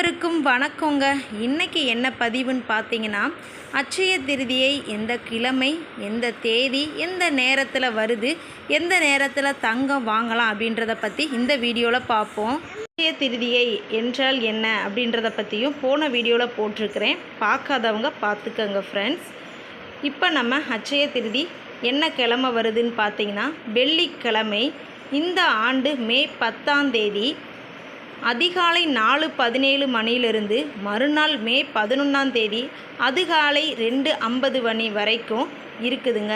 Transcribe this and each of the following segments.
அனைவருக்கும் வணக்கங்க. இன்றைக்கி என்ன பதிவுன்னு பார்த்தீங்கன்னா அட்சய திருதியை எந்த கிழமை எந்த தேதி எந்த நேரத்தில் வருது எந்த நேரத்தில் தங்கம் வாங்கலாம் அப்படின்றத பற்றி இந்த வீடியோவில் பார்ப்போம். அச்சய திருதியை என்றால் என்ன அப்படின்றத பற்றியும் போன வீடியோவில் போட்டிருக்கிறேன். பார்க்காதவங்க பார்த்துக்கங்க ஃப்ரெண்ட்ஸ் இப்போ நம்ம அச்சய திருதி என்ன கிழமை வருதுன்னு பார்த்தீங்கன்னா வெள்ளிக்கிழமை. இந்த ஆண்டு மே பத்தாம் தேதி அதிகாலை நாலு பதினேழு மணியிலிருந்து மறுநாள் மே பதினொன்றாம் தேதி அதிகாலை ரெண்டு ஐம்பது மணி வரைக்கும் இருக்குதுங்க.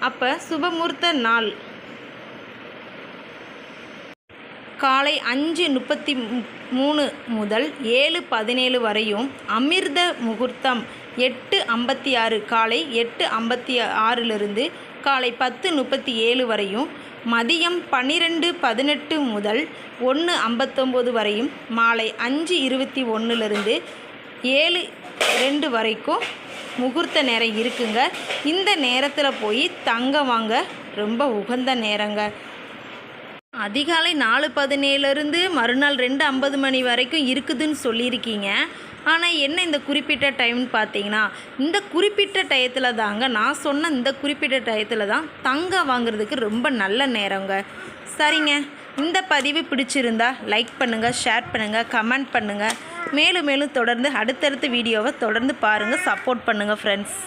அப்போ சுபமுகூர்த்த நாள். காலை அஞ்சு முப்பத்தி மூணு முதல் ஏழு பதினேழு வரையும் அமிர்த முகூர்த்தம் எட்டு ஐம்பத்தி ஆறு காலை எட்டு ஐம்பத்தி ஆறிலிருந்து காலை பத்து முப்பத்தி ஏழு வரையும் மதியம் பன்னிரெண்டு பதினெட்டு முதல் ஒன்று ஐம்பத்தொம்போது வரையும் மாலை அஞ்சு இருபத்தி ஒன்றுலேருந்து ஏழு ரெண்டு வரைக்கும் முகூர்த்த நேரம் இருக்குங்க. இந்த நேரத்தில் போய் தங்கம் வாங்க ரொம்ப உகந்த நேரங்க. அதிகாலை நாலு பதினேழுலேருந்து மறுநாள் ரெண்டு ஐம்பது மணி வரைக்கும் இருக்குதுன்னு சொல்லியிருக்கீங்க. ஆனால் என்ன இந்த குறிப்பிட்ட டைம்னு பார்த்தீங்கன்னா இந்த குறிப்பிட்ட டயத்தில் தாங்க நான் சொன்ன இந்த குறிப்பிட்ட டயத்தில் தான் தங்கம் வாங்குறதுக்கு ரொம்ப நல்ல நேரங்க. சரிங்க. இந்த பதிவு பிடிச்சிருந்தா லைக் பண்ணுங்கள் ஷேர் பண்ணுங்கள் கமெண்ட் பண்ணுங்கள் மேலும் மேலும் தொடர்ந்து அடுத்தடுத்த வீடியோவை தொடர்ந்து பாருங்கள் சப்போர்ட் பண்ணுங்கள் ஃப்ரெண்ட்ஸ்